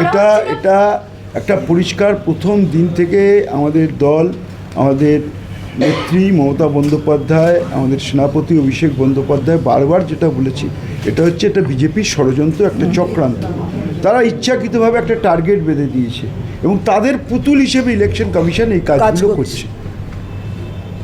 এটা এটা একটা পরিষ্কার প্রথম দিন থেকে আমাদের দল আমাদের নেত্রী মমতা বন্দ্যোপাধ্যায় আমাদের সেনাপতি অভিষেক বন্দ্যোপাধ্যায় বারবার যেটা বলেছি এটা হচ্ছে একটা বিজেপির ষড়যন্ত্র একটা চক্রান্ত। তারা ইচ্ছাকৃতভাবে একটা টার্গেট বেঁধে দিয়েছে এবং তাদের পুতুল হিসেবে ইলেকশন কমিশন এই কাজগুলো। করছে।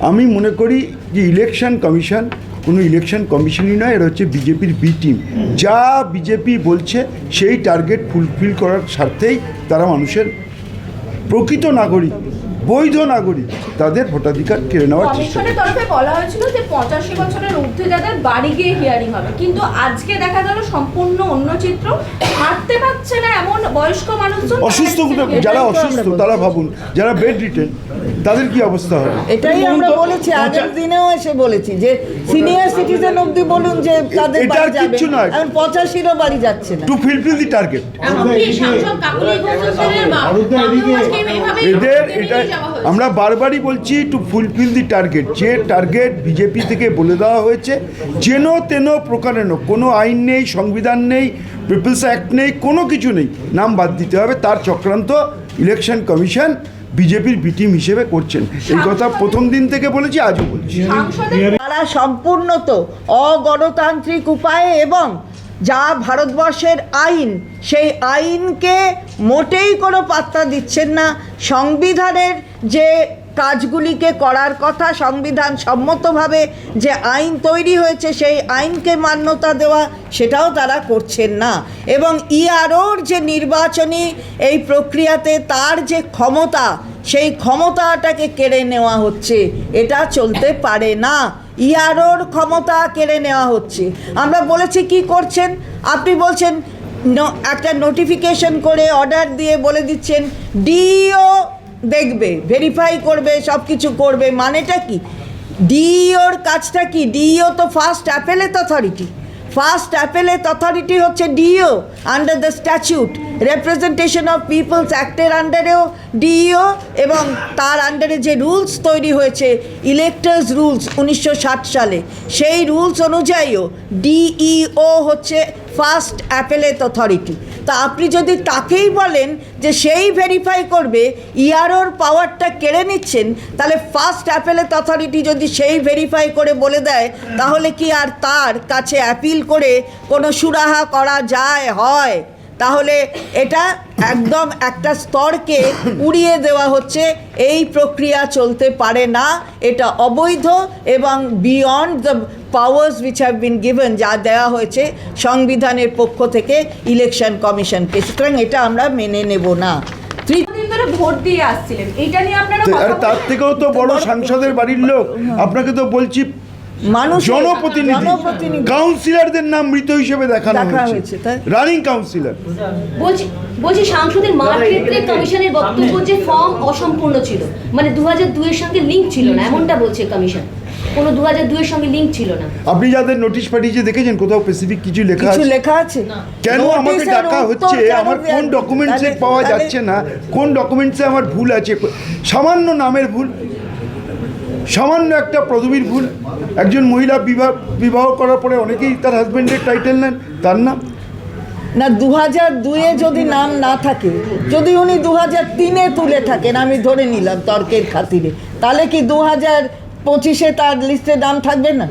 আমি মনে করি যে ইলেকশন কমিশন কোনো ইলেকশন কমিশনই নয় এটা হচ্ছে বিজেপির বি টিম যা বিজেপি বলছে সেই টার্গেট ফুলফিল করার স্বার্থেই তারা মানুষের প্রকৃত নাগরিক বৈধ নাগরিক তাদের ভোটাধিকার কেড়ে নেওয়ার চেষ্টা কমিশনের তরফে বলা হয়েছিল যে পঁচাশি বছরের ঊর্ধ্বে যাদের বাড়ি গিয়ে হিয়ারিং হবে। কিন্তু আজকে দেখা গেল সম্পূর্ণ অন্য চিত্র। হাঁটতে পারছে না এমন বয়স্ক মানুষজন অসুস্থ যারা অসুস্থ তারা ভাবুন যারা বেড রিটেন তাদের কি অবস্থা হবে? এটাই আমরা বলেছি আগের দিনেও এসে বলেছি যে সিনিয়র সিটিজেন অবধি বলুন যে তাদের বাড়ি যাবে। এখন পঁচাশিরও বাড়ি যাচ্ছে না। টু ফিলফিল দি টার্গেট এদের এটা। আমরা বারবারই বলছি টু ফুলফিল দি টার্গেট যে টার্গেট বিজেপি থেকে বলে দেওয়া হয়েছে যেন তেন প্রকারেণ। কোনো আইন নেই সংবিধান নেই পিপলস অ্যাক্ট নেই কোনো কিছু নেই। নাম বাদ দিতে হবে। তার চক্রান্ত ইলেকশন কমিশন বিজেপির বিটিম হিসেবে করছেন। এই কথা প্রথম দিন থেকে বলেছি আজও বলছি। তারা সম্পূর্ণত অগণতান্ত্রিক উপায়ে এবং যা ভারতবর্ষের আইন সেই আইনকে মোটেই কোনো পাত্তা দিচ্ছেন না। সংবিধানের যে কাজগুলিকে করার কথা সংবিধান সম্মতভাবে যে আইন তৈরি হয়েছে, সেই আইনকে মান্যতা দেওয়া সেটাও তারা করছেন না। এবং ইআরওর যে নির্বাচনী এই প্রক্রিয়াতে তার যে ক্ষমতা, সেই ক্ষমতাটাকে কেড়ে নেওয়া হচ্ছে। এটা চলতে পারে না। ইয়ারোর ক্ষমতা কেড়ে নেওয়া হচ্ছে। আমরা বলেছি কি করছেন? আপনি বলছেন একটা নোটিফিকেশন করে অর্ডার দিয়ে বলে দিচ্ছেন ডিও দেখবে ভেরিফাই করবে সব কিছু করবে, মানেটা কি? ডিওর কাজটা কি? ডিও তো first appellate authority first appellate authority হচ্ছে DO under the statute representation of peoples অ্যাক্টের আন্ডারেও ডিইও এবং তার আন্ডারে যে রুলস তৈরি হয়েছে ইলেক্টার্স রুলস উনিশশো ষাট সালে। সেই রুলস অনুযায়ীও ডিইও হচ্ছে ফার্স্ট অ্যাপেলেট অথরিটি তা আপনি যদি তাকেই বলেন যে সেই ভেরিফাই করবে ইয়ারোর পাওয়ারটা কেড়ে নিচ্ছেন, তাহলে ফার্স্ট অ্যাপেলেট অথরিটি যদি সেই ভেরিফাই করে বলে দেয়, তাহলে কি আর তার কাছে অ্যাপিল করে কোনো সুরাহা করা যায়, হয়? তাহলে এটা একদম একটা স্তরকে উড়িয়ে দেওয়া হচ্ছে, এই প্রক্রিয়া চলতে পারে না, এটা অবৈধ এবং beyond the powers which have been given যা দেওয়া হয়েছে সংবিধানের পক্ষ থেকে ইলেকশন কমিশনকে সুতরাং এটা আমরা মেনে নেব না। আর তার থেকেও তো বড় সাংসদের বাড়ির লোক। আপনাকে তো বলছি মানুষ জনপ্রতিনিধি। কাউন্সিলরদের নাম মৃত হিসেবে দেখানো দেখা হয়েছে। হয়েছে, রানিং কাউন্সিলর। বলছি বলছি সাংসদের মার ক্ষেত্রে কমিশনের বক্তব্য যে ফর্ম অসম্পূর্ণ ছিল। মানে দু হাজার দুয়ের সঙ্গে লিঙ্ক ছিল না এমনটা বলছে কমিশন কোনো দু হাজার দুয়ের সঙ্গে লিঙ্ক ছিল না। আপনি যাদের নোটিশ পাঠিয়েছে দেখেছেন কোথাও স্পেসিফিক কিছু লেখা কিছু আছে? লেখা আছে? কেন আমাকে ডাকা হচ্ছে? আমার কোন ডকুমেন্টসে পাওয়া যাচ্ছে না? কোন ডকুমেন্টসে আমার ভুল আছে? সামান্য নামের ভুল। সামান্য একটা পদবীর ভুল। একজন মহিলা বিবাহ বিবাহ করার পরে অনেকেই তার হাজবেন্ডের টাইটেল নেন। তার নাম? না দু হাজার দুয়ে যদি নাম না থাকে যদি উনি দু হাজার তিনে তুলে থাকেন আমি ধরে নিলাম তর্কের খাতিরে। তাহলে কি দু হাজার পঁচিশে তার লিস্টে নাম থাকবে না।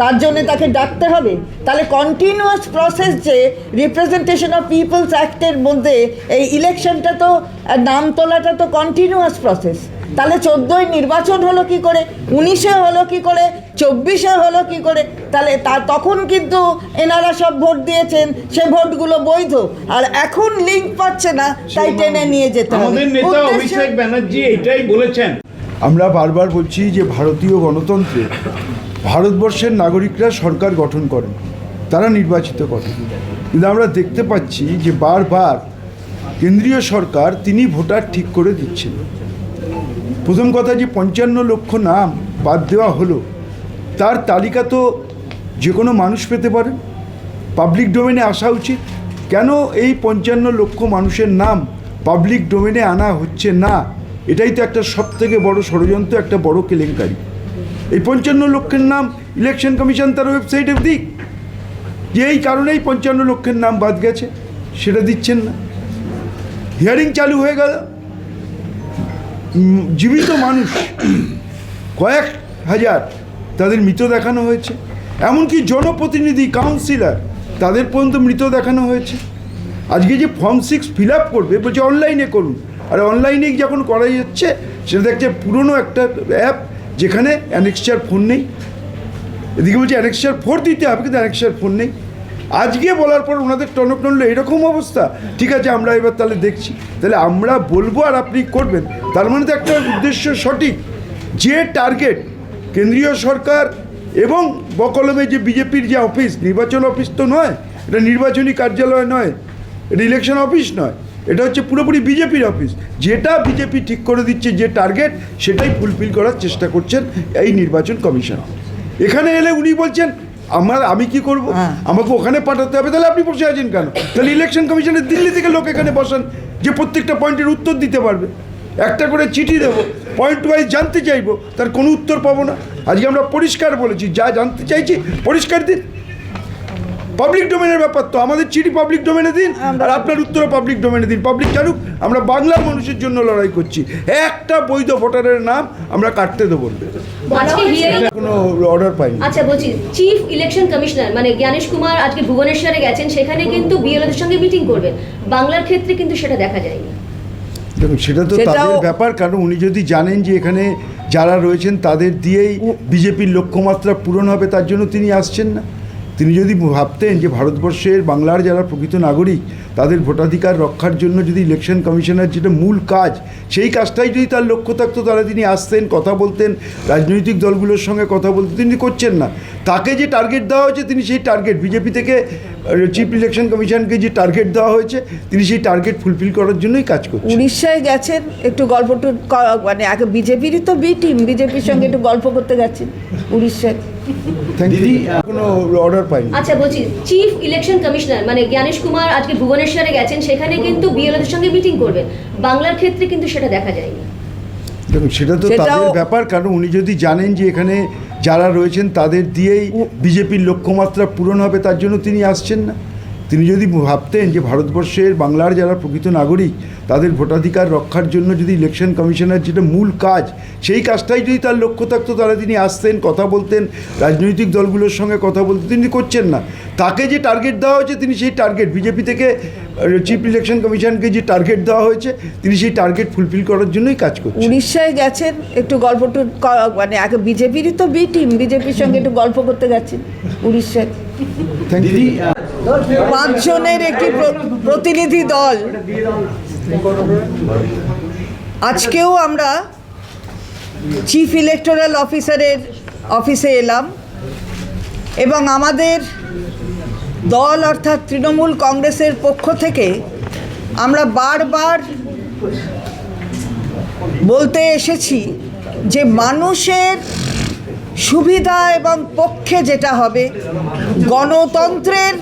তার জন্য তাকে ডাকতে হবে। তাহলে কন্টিনিউয়াস প্রসেস যে রিপ্রেজেন্টেশন অফ পিপলস অ্যাক্টের মধ্যে এই ইলেকশনটা তো নাম তোলাটা তো কন্টিনিউয়াস প্রসেস তাহলে চোদ্দোই নির্বাচন হলো কি করে? উনিশে হলো কি করে? চব্বিশে হলো কি করে? তাহলে তা তখন কিন্তু এনারা সব ভোট দিয়েছেন। সে ভোটগুলো বৈধ। আর এখন লিঙ্ক পাচ্ছে না তাই টেনে নিয়ে যেতে হবে। আমাদের নেতা অভিষেক ব্যানার্জি এটাই বলেছেন। আমরা বারবার বলছি যে ভারতীয় গণতন্ত্রে ভারতবর্ষের নাগরিকরা সরকার গঠন করেন, তারা নির্বাচিত করেন। কিন্তু আমরা দেখতে পাচ্ছি যে বারবার কেন্দ্রীয় সরকার তিনি ভোটার ঠিক করে দিচ্ছেন। প্রথম কথা যে পঞ্চান্ন লক্ষ নাম বাদ দেওয়া হলো, তার তালিকা তো যে কোনো মানুষ পেতে পারে। পাবলিক ডোমেনে আসা উচিত। কেন এই পঞ্চান্ন লক্ষ মানুষের নাম পাবলিক ডোমেনে আনা হচ্ছে না? এটাই তো একটা সব থেকে বড় ষড়যন্ত্র, একটা বড় কেলেঙ্কারি। এই পঞ্চান্ন লক্ষের নাম ইলেকশন কমিশন তার ওয়েবসাইটে দিক যে এই কারণেই পঞ্চান্ন লক্ষের নাম বাদ গেছে, সেটা দিচ্ছেন না। হিয়ারিং চালু হয়ে গেল। জীবিত মানুষ, কয়েক হাজার তাদের মৃত দেখানো হয়েছে। এমনকি জনপ্রতিনিধি কাউন্সিলর তাদের পর্যন্ত মৃত দেখানো হয়েছে। আজকে যে ফর্ম সিক্স ফিল আপ করবে, বলছে অনলাইনে করুন। আর অনলাইনে যখন করা যাচ্ছে সেটা দেখছে পুরনো একটা অ্যাপ যেখানে অ্যানেক্সচার ফোন নেই। এদিকে বলছে অ্যানেক্সার ফোর দিতে হবে, কিন্তু অ্যানেক্সার ফোন নেই। আজকে বলার পর ওনাদের টনক নড়লো, এরকম অবস্থা। ঠিক আছে, আমরা এবার তাহলে দেখছি। তাহলে আমরা বলব আর আপনি করবেন। তার মানে তো একটা উদ্দেশ্য সঠিক। যে টার্গেট কেন্দ্রীয় সরকার এবং বকলমে যে বিজেপির যে অফিস নির্বাচন অফিস তো নয়, এটা নির্বাচনী কার্যালয় নয়, এটা ইলেকশন অফিস নয়। এটা হচ্ছে পুরোপুরি বিজেপির অফিস। যেটা বিজেপি ঠিক করে দিচ্ছে যে টার্গেট সেটাই ফুলফিল করার চেষ্টা করছেন এই নির্বাচন কমিশন। এখানে এলে উনি বলছেন আমার আমি কি করব? হ্যাঁ। আমাকে ওখানে পাঠাতে হবে। তাহলে আপনি বসে আছেন কেন? তাহলে ইলেকশন কমিশনের দিল্লি থেকে লোক এখানে বসান যে প্রত্যেকটা পয়েন্টের উত্তর দিতে পারবে। একটা করে চিঠি দেবো পয়েন্ট ওয়াইজ জানতে চাইব তার কোনো উত্তর পাবো না। আজকে আমরা পরিষ্কার বলেছি যা জানতে চাইছি পরিষ্কার দিন। পাবলিক ডোমেনের ব্যাপার তো আমাদের চিঠি পাবলিক ডোমেনে দিন আর আপনার উত্তরও পাবলিক ডোমেনে দিন। পাবলিক জানুক আমরা বাংলার মানুষের জন্য লড়াই করছি। একটা বৈধ ভোটারের নাম আমরা কাটতে দেবো। আজকে কোনো অর্ডার পাইনি। আচ্ছা বলছি চিফ ইলেকশন কমিশনার মানে জ্ঞানেশ কুমার আজকে ভুবনেশ্বরে গেছেন সেখানে কিন্তু বিএলওদের সঙ্গে মিটিং করবেন। বাংলার ক্ষেত্রে কিন্তু সেটা দেখা যায়নি। দেখুন সেটা তো তাদের ব্যাপার কারণ উনি যদি জানেন যে এখানে যারা রয়েছেন তাদের দিয়েই বিজেপির লক্ষ্যমাত্রা পূরণ হবে তার জন্য তিনি আসছেন না। তিনি যদি ভাবতেন যে ভারতবর্ষের বাংলার যারা প্রকৃত নাগরিক, তাদের ভোটাধিকার রক্ষার জন্য যদি ইলেকশন কমিশনের যেটা মূল কাজ, সেই কাজটাই যদি তার লক্ষ্য থাকতো, তাহলে তিনি আসতেন, কথা বলতেন, রাজনৈতিক দলগুলোর সঙ্গে কথা বলতেন, তিনি করছেন না। তাকে যে টার্গেট দেওয়া হয়েছে, তিনি সেই টার্গেট বিজেপি থেকে চিফ ইলেকশন কমিশনকে যে টার্গেট দেওয়া হয়েছে, তিনি সেই টার্গেট ফুলফিল করার জন্যই কাজ করছেন। উড়িষ্যায় গেছেন, একটু গল্প মানে আগে বিজেপিরই তো বি টিম বিজেপির সঙ্গে একটু গল্প করতে গেছেন। উড়িষ্যায় কোনো অর্ডার পাইনি। আচ্ছা বলছি চিফ ইলেকশন কমিশনার মানে জ্ঞানেশ কুমার আজকে ভুবনেশ্বরে গেছেন সেখানে কিন্তু বিএলওদের সঙ্গে মিটিং করবেন। বাংলার ক্ষেত্রে কিন্তু সেটা দেখা যায়নি। দেখুন সেটা তো তাদের ব্যাপার কারণ উনি যদি জানেন যে এখানে যারা রয়েছেন তাদের দিয়েই বিজেপির লক্ষ্যমাত্রা পূরণ হবে তার জন্য তিনি আসছেন না। তিনি যদি ভাবতেন যে ভারতবর্ষের বাংলার যারা প্রকৃত নাগরিক, তাদের ভোটাধিকার রক্ষার জন্য যদি ইলেকশন কমিশনের যেটা মূল কাজ, সেই কাজটাই যদি তার লক্ষ্য থাকতো, তাহলে তিনি আসতেন, কথা বলতেন, রাজনৈতিক দলগুলোর সঙ্গে কথা বলতেন, তিনি করছেন না। তাকে যে টার্গেট দেওয়া হয়েছে, তিনি সেই টার্গেট বিজেপি থেকে চিফ ইলেকশন কমিশনকে যে টার্গেট দেওয়া হয়েছে তিনি সেই টার্গেট ফুলফিল করার জন্যই কাজ করছেন উড়িষ্যায় গেছেন একটু গল্প টু মানে আগে বিজেপিরই তো বি টিম বিজেপির সঙ্গে একটু গল্প করতে গেছেন উড়িষ্যায়। পাঁচজনের একটি প্র- প্রতিনিধি দল। আজকেও আমরা চিফ ইলেকটোরাল অফিসারের অফিসে এলাম এবং আমাদের দল অর্থাৎ তৃণমূল কংগ্রেসের পক্ষ থেকে আমরা বারবার বলতে এসেছি যে মানুষের সুবিধা এবং পক্ষে যেটা হবে, গণতন্ত্রের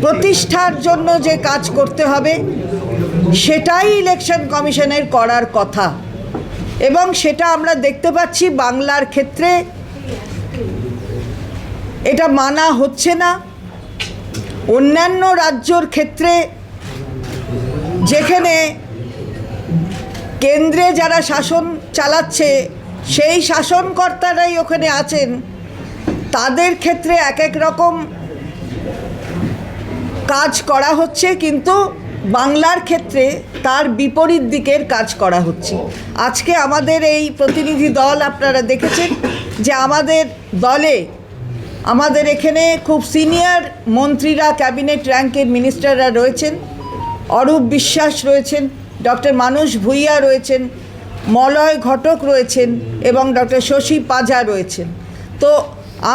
প্রতিষ্ঠার জন্য যে কাজ করতে হবে, সেটাই ইলেকশন কমিশনের করার কথা। এবং সেটা আমরা দেখতে পাচ্ছি বাংলার ক্ষেত্রে এটা মানা হচ্ছে না। অন্যান্য রাজ্যর ক্ষেত্রে যেখানে কেন্দ্রে যারা শাসন চালাচ্ছে, সেই শাসনকর্তারাই ওখানে আছেন, তাদের ক্ষেত্রে এক এক রকম কাজ করা হচ্ছে, কিন্তু বাংলার ক্ষেত্রে তার বিপরীত দিকের কাজ করা হচ্ছে। আজকে আমাদের এই প্রতিনিধি দল আপনারা দেখেছেন যে আমাদের দলে আমাদের এখানে খুব সিনিয়র মন্ত্রীরা, ক্যাবিনেট র্যাঙ্কের মিনিস্টাররা রয়েছেন, অরূপ বিশ্বাস রয়েছেন, ডক্টর মানুষ ভূঁইয়া রয়েছেন, মলয় ঘটক রয়েছেন এবং ডক্টর শশী পাজা রয়েছেন। তো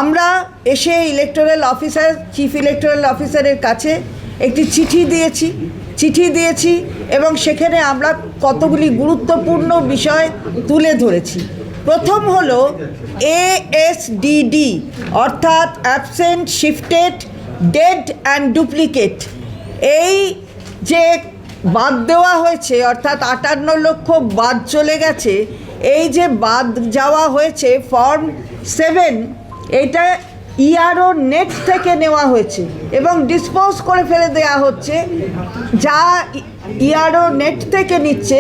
আমরা এসে ইলেকটোরাল অফিসার চিফ ইলেকটোরাল অফিসারের কাছে একটি চিঠি দিয়েছি চিঠি দিয়েছি এবং সেখানে আমরা কতগুলি গুরুত্বপূর্ণ বিষয় তুলে ধরেছি। প্রথম হলো এএসডিডি অর্থাৎ absent shifted dead and duplicate এই যে বাদ দেওয়া হয়েছে, অর্থাৎ আটান্ন লক্ষ বাদ চলে গেছে, এই যে বাদ যাওয়া হয়েছে ফর্ম সেভেন এটা ইআরও নেট থেকে নেওয়া হয়েছে এবং ডিসপোজ করে ফেলে দেওয়া হচ্ছে, যা ইআরও নেট থেকে নিচ্ছে।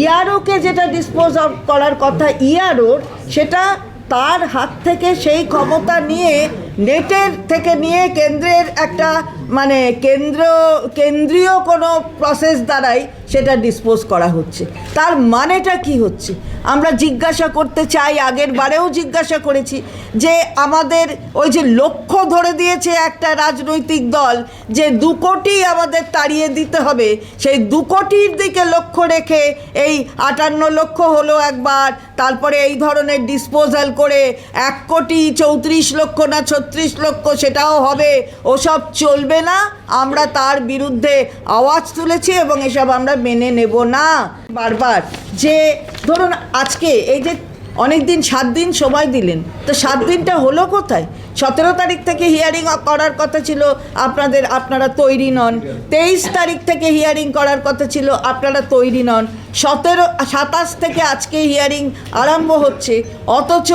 ইয়ারোকে যেটা ডিসপোজ অফ করার কথা ইয়ারোর, সেটা তার হাত থেকে সেই ক্ষমতা নিয়ে নেটের থেকে নিয়ে কেন্দ্রের একটা মানে কেন্দ্র, কেন্দ্রীয় কোনো প্রসেস দ্বারাই সেটা ডিসপোজ করা হচ্ছে। তার মানেটা কি হচ্ছে? আমরা জিজ্ঞাসা করতে চাই, আগের বারেও জিজ্ঞাসা করেছি যে আমাদের ওই যে লক্ষ্য ধরে দিয়েছে একটা রাজনৈতিক দল যে দু কোটি আমাদের তাড়িয়ে দিতে হবে, সেই দু কোটির দিকে লক্ষ্য রেখে এই আটান্ন লক্ষ হলো একবার, তারপরে এই ধরনের ডিসপোজাল করে এক কোটি চৌত্রিশ লক্ষ না ছত্রিশ লক্ষ সেটাও হবে, ওসব চলবে না। আমরা তার বিরুদ্ধে আওয়াজ তুলেছি এবং এসব আমরা মেনে নেব না। বারবার। যে, ধরুন আজকে এই যে অনেক দিন সাত দিন সময় দিলেন, তো সাত দিনটা হলো কোথায়? সতেরো তারিখ থেকে হিয়ারিং করার কথা ছিল, আপনাদের, আপনারা তৈরি নন। তেইশ তারিখ থেকে হিয়ারিং করার কথা ছিল, আপনারা তৈরি নন। সতেরো, সাতাশ থেকে আজকে হিয়ারিং আরম্ভ হচ্ছে। অথচ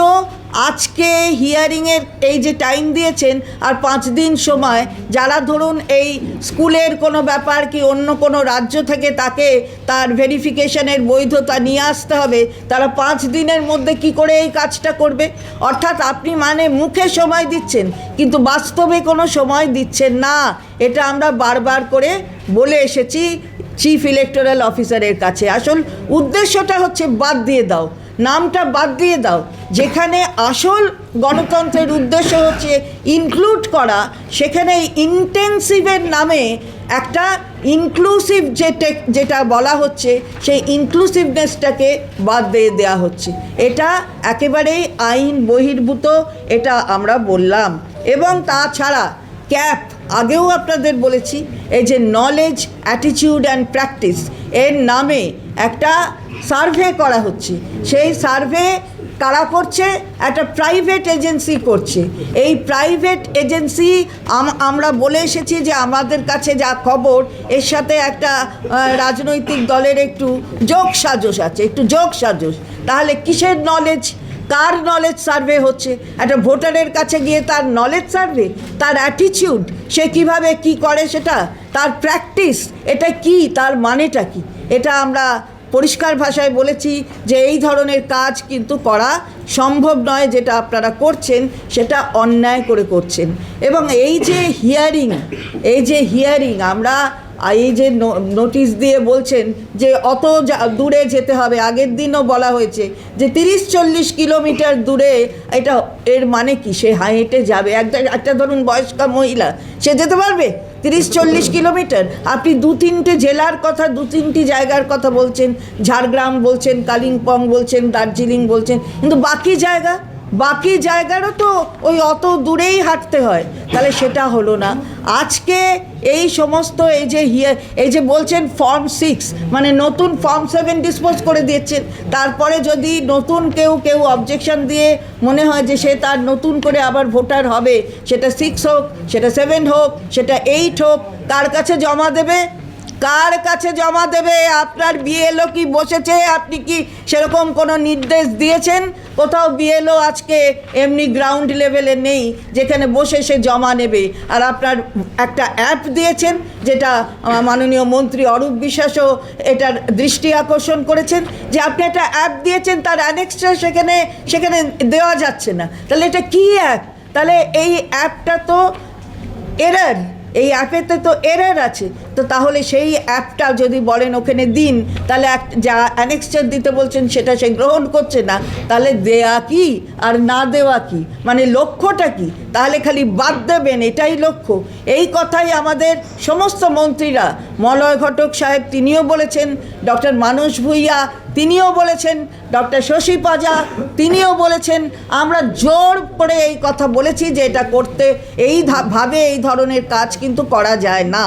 আজকে হিয়ারিংয়ের এই যে টাইম দিয়েছেন আর পাঁচ দিন সময়, যারা ধরুন এই স্কুলের কোনো ব্যাপার কি অন্য কোনো রাজ্য থেকে তাকে তার ভেরিফিকেশনের বৈধতা নিয়ে আসতে হবে, তারা পাঁচ দিনের মধ্যে কি করে এই কাজটা করবে? অর্থাৎ আপনি মানে মুখে সময় দিচ্ছেন, কিন্তু বাস্তবে কোনো সময় দিচ্ছেন না। এটা আমরা বারবার করে বলে এসেছি চিফ ইলেকটোরাল অফিসারের কাছে। আসল উদ্দেশ্যটা হচ্ছে বাদ দিয়ে দাও। নামটা বাদ দিয়ে দাও। যেখানে আসল গণতন্ত্রের উদ্দেশ্য হচ্ছে ইনক্লুড করা, সেখানে ইন্টেন্সিভের নামে একটা ইনক্লুসিভ যে যেটা বলা হচ্ছে, সেই ইনক্লুসিভনেসটাকে বাদ দিয়ে দেওয়া হচ্ছে। এটা একেবারেই আইন বহির্ভূত, এটা আমরা বললাম। এবং তাছাড়া ক্যাপ, আগেও আপনাদের বলেছি, এই যে নলেজ অ্যাটিটিউড অ্যান্ড প্র্যাকটিস এর নামে একটা সার্ভে করা হচ্ছে। সেই সার্ভে কারা করছে? একটা প্রাইভেট এজেন্সি করছে। এই প্রাইভেট এজেন্সি আমরা বলে এসেছি যে আমাদের কাছে যা খবর, এর সাথে একটা রাজনৈতিক দলের একটু যোগ সাজস আছে, একটু যোগ সাজস। তাহলে কিসের নলেজ কার নলেজ সার্ভে হচ্ছে? একটা ভোটারের কাছে গিয়ে তার নলেজ সার্ভে তার অ্যাটিচিউড সে কীভাবে কি করে সেটা? তার প্র্যাকটিস এটা কি? তার মানেটা কি? এটা আমরা পরিষ্কার ভাষায় বলেছি যে এই ধরনের কাজ কিন্তু করা সম্ভব নয় যেটা আপনারা করছেন, সেটা অন্যায় করে করছেন। এবং এই যে হিয়ারিং এই যে হিয়ারিং আমরা এই যে নোটিশ দিয়ে বলছেন যে অত দূরে যেতে হবে, আগের দিনও বলা হয়েছে যে তিরিশ চল্লিশ কিলোমিটার দূরে এটা এর মানে কি? সে হেঁটে যাবে। একটা একটা ধরুন বয়স্কা মহিলা, সে যেতে পারবে? তিরিশ চল্লিশ কিলোমিটার। আপনি দু তিনটে জেলার কথা, দু তিনটি জায়গার কথা বলছেন, ঝাড়গ্রাম বলছেন, কালিম্পং বলছেন, দার্জিলিং বলছেন, কিন্তু বাকি জায়গা বাকি জায়গারও তো ওই অত দূরেই হাঁটতে হয়। তাহলে সেটা হলো না। আজকে এই সমস্ত এই যে হিয়ার এই যে বলছেন ফর্ম সিক্স মানে নতুন ফর্ম সেভেন ডিসপোজ করে দিয়েছেন। তারপরে যদি নতুন কেউ কেউ অবজেকশন দিয়ে মনে হয় যে সে তার নতুন করে আবার ভোটার হবে, সেটা সিক্স হোক, সেটা সেভেন হোক, সেটা এইট হোক কার কাছে জমা দেবে কার কাছে জমা দেবে? আপনার বিএলও কি বসেছে? আপনি কি সেরকম কোনো নির্দেশ দিয়েছেন? কোথাও বিএলও আজকে এমনি গ্রাউন্ড লেভেলে নেই, যেখানে বসে সে জমা নেবে। আর আপনার একটা অ্যাপ দিয়েছেন, যেটা মাননীয় মন্ত্রী অরূপ বিশ্বাসও এটার দৃষ্টি আকর্ষণ করেছেন, যে আপনি একটা অ্যাপ দিয়েছেন, তার অ্যানেক্সটা সেখানে সেখানে দেওয়া যাচ্ছে না। তাহলে এটা কী অ্যাপ তাহলে এই অ্যাপটা তো এরার এই অ্যাপেতে তো এরার আছে। তো তাহলে সেই অ্যাপটা যদি বলেন ওখানে দিন, তাহলে এক যা অ্যানেক্সচার দিতে বলছেন সেটা সে গ্রহণ করছে না। তাহলে দেয়া কি আর না দেওয়া কি? মানে লক্ষ্যটা কি? তাহলে খালি বাদ দেবেন, এটাই লক্ষ্য। এই কথাই আমাদের সমস্ত মন্ত্রীরা, মলয় ঘটক সাহেব তিনিও বলেছেন, ডক্টর মানস ভূঁইয়া তিনিও বলেছেন, ডক্টর শশী পাজা তিনিও বলেছেন, আমরা জোর করে এই কথা বলেছি যে এটা করতে, এই ভাবে এই ধরনের কাজ কিন্তু করা যায় না।